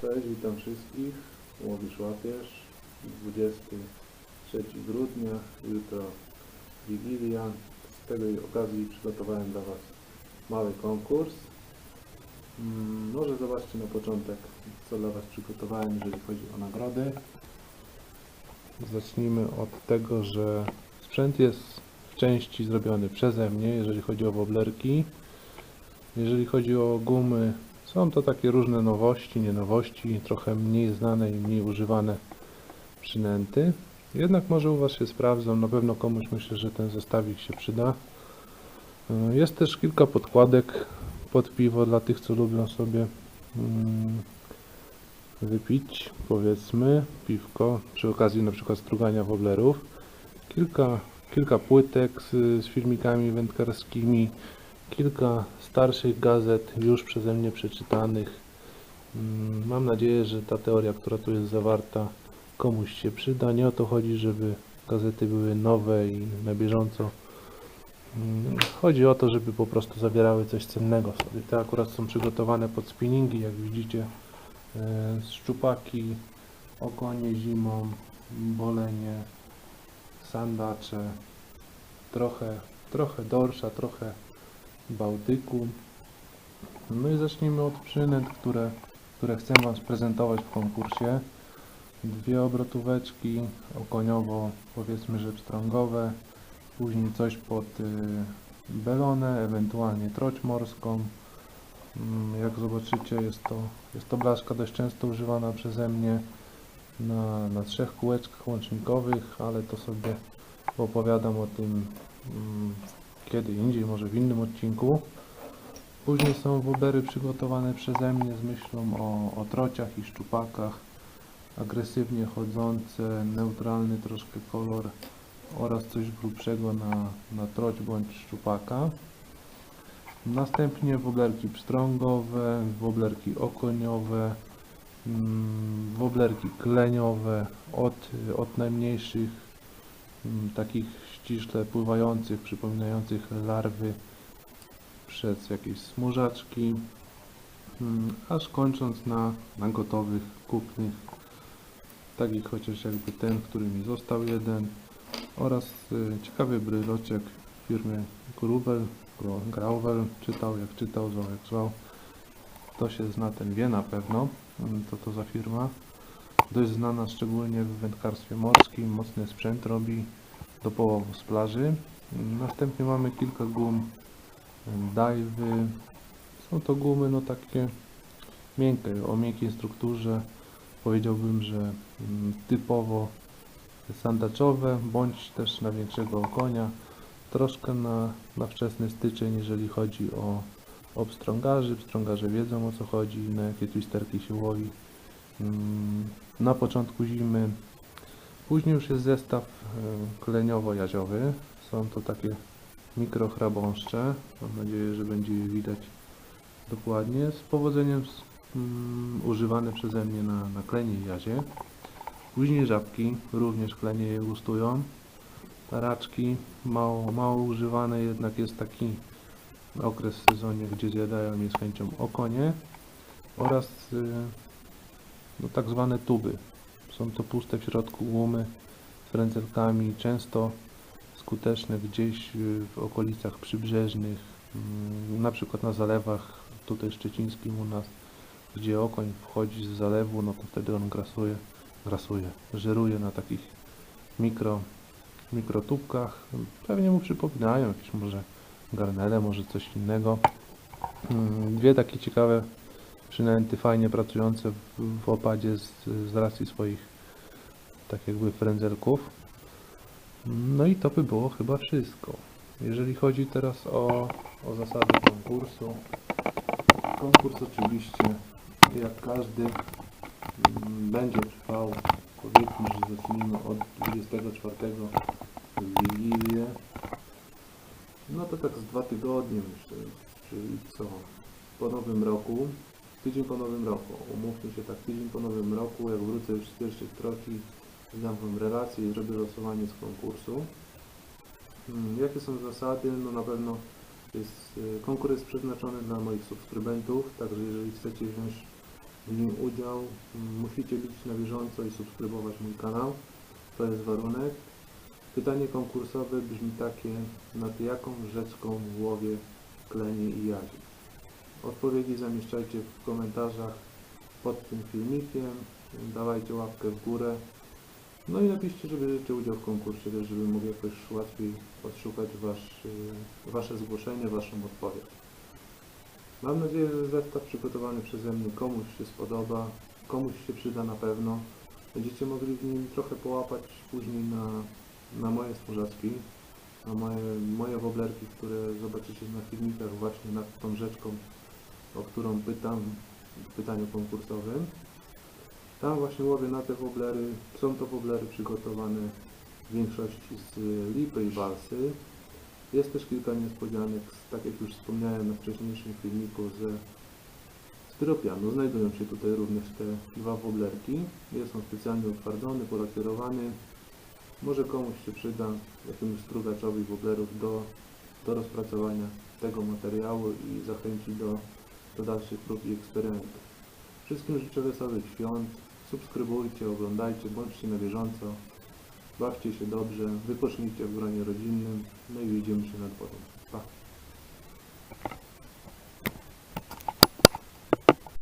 Cześć, witam wszystkich. Łowisz łapiesz. 23 grudnia, jutro Wigilia. Z tej okazji przygotowałem dla Was mały konkurs. Mm, Może zobaczcie na początek, co dla Was przygotowałem, jeżeli chodzi o nagrody. Zacznijmy od tego, że sprzęt jest w części zrobiony przeze mnie, jeżeli chodzi o woblerki. Jeżeli chodzi o gumy, są to takie różne nowości, nie nowości, trochę mniej znane i mniej używane przynęty. Jednak może u Was się sprawdzą, na pewno komuś myślę, że ten zestawik się przyda. Y, Jest też kilka podkładek pod piwo dla tych, co lubią sobie mm, wypić, powiedzmy, piwko, przy okazji na przykład strugania woblerów. Kilka, kilka płytek z, z filmikami wędkarskimi, kilka starszych gazet już przeze mnie przeczytanych. Mm, Mam nadzieję, że ta teoria, która tu jest zawarta, komuś się przyda. Nie o to chodzi, żeby gazety były nowe i na bieżąco. Mm, Chodzi o to, żeby po prostu zawierały coś cennego sobie. Te akurat są przygotowane pod spinningi, jak widzicie. E, Szczupaki, okonie zimą, bolenie, sandacze, trochę, trochę dorsza, trochę Bałtyku. No i zacznijmy od przynęt, które, które chcę Wam sprezentować w konkursie. Dwie obrotóweczki okoniowo, powiedzmy, że pstrągowe. Później coś pod y, belonę, ewentualnie troć morską. Mm, Jak zobaczycie, jest to, jest to blaszka dość często używana przeze mnie na, na trzech kółeczkach łącznikowych, ale to sobie opowiadam o tym mm, kiedy indziej, może w innym odcinku. Później są wobery przygotowane przeze mnie z myślą o, o trociach i szczupakach, agresywnie chodzące, neutralny troszkę kolor oraz coś grubszego na, na troć bądź szczupaka. Następnie woblerki pstrągowe, woblerki okoniowe, mm, woblerki kleniowe od, od najmniejszych mm, takich ściśle pływających, przypominających larwy przez jakieś smurzaczki, mm, aż kończąc na, na gotowych, kupnych, takich chociaż jakby ten, który mi został jeden oraz y, ciekawy bryloczek firmy Grubel, Grauwel, czytał jak czytał, zwał jak zwał. Kto się zna, ten wie na pewno, mm, co to za firma. Dość znana szczególnie w wędkarstwie morskim, mocny sprzęt robi do połowu z plaży. Następnie mamy kilka gum Dive. Są to gumy no takie miękkie, o miękkiej strukturze. Powiedziałbym, że typowo sandaczowe, bądź też na większego konia. Troszkę na, na wczesny styczeń, jeżeli chodzi o, o pstrągarzy. Wiedzą o co chodzi, na jakie twisterki się łowi. Na początku zimy Później już jest zestaw e, kleniowo-jaziowy. Są to takie mikrochrabąszcze. Mam nadzieję, że będzie je widać dokładnie. Z powodzeniem mm, używane przeze mnie na, na klenie i jazie. Później żabki, również klenie je gustują. Taraczki, mało, mało używane, jednak jest taki okres w sezonie, gdzie zjadają je z chęcią okonie. Oraz y, no, tak zwane tuby. Są to puste w środku łumy z frędzelkami, często skuteczne gdzieś y, w okolicach przybrzeżnych, mm, na przykład na zalewach, tutaj szczecińskim u nas, gdzie okoń wchodzi z zalewu, no to wtedy on grasuje, grasuje, żeruje na takich mikro, mikrotubkach. Pewnie mu przypominają jakieś może garnele, może coś innego. Mm, Dwie takie ciekawe przynęty fajnie pracujące w, w opadzie z, z racji swoich tak jakby frędzelków. No i to by było chyba wszystko. Jeżeli chodzi teraz o, o zasady konkursu. Konkurs oczywiście jak każdy mm, będzie trwał powiedzmy, że zacznijmy od 24 w Wigilię. No to tak z dwa tygodnie myślę, czyli co? Po nowym roku tydzień po nowym roku. Umówmy się tak, tydzień po nowym roku, jak wrócę już z pierwszych troki, dam Wam relację i zrobię losowanie z konkursu. Mm, Jakie są zasady? No na pewno jest, y, konkurs jest przeznaczony dla moich subskrybentów, także jeżeli chcecie wziąć w nim udział, m, musicie być na bieżąco i subskrybować mój kanał. To jest warunek. Pytanie konkursowe brzmi takie, nad jaką rzeczką w łowie klenie i jazi. Odpowiedzi zamieszczajcie w komentarzach pod tym filmikiem, dawajcie łapkę w górę. No i napiszcie, że bierzecie udział w konkursie, też żeby mógł jakoś łatwiej odszukać wasz, y, Wasze zgłoszenie, Waszą odpowiedź. Mam nadzieję, że zestaw przygotowany przeze mnie komuś się spodoba, komuś się przyda na pewno. Będziecie mogli w nim trochę połapać później na, na moje strażacki, na moje, moje woblerki, które zobaczycie na filmikach właśnie nad tą rzeczką, o którą pytam w pytaniu konkursowym. Tam właśnie łowię na te woblery. Są to woblery przygotowane w większości z lipy i walsy. Jest też kilka niespodzianek, tak jak już wspomniałem na wcześniejszym filmiku, ze styropianu. Znajdują się tutaj również te dwa woblerki. Jest on specjalnie utwardzony, polakierowany. Może komuś się przyda, jakiemuś strugaczowi woblerów do, do rozpracowania tego materiału i zachęci do, do dalszych prób i eksperymentów. Wszystkim życzę wesołych świąt. Subskrybujcie, oglądajcie, bądźcie na bieżąco. Bawcie się dobrze, wypocznijcie w gronie rodzinnym, no i widzimy się nad wodą. Pa!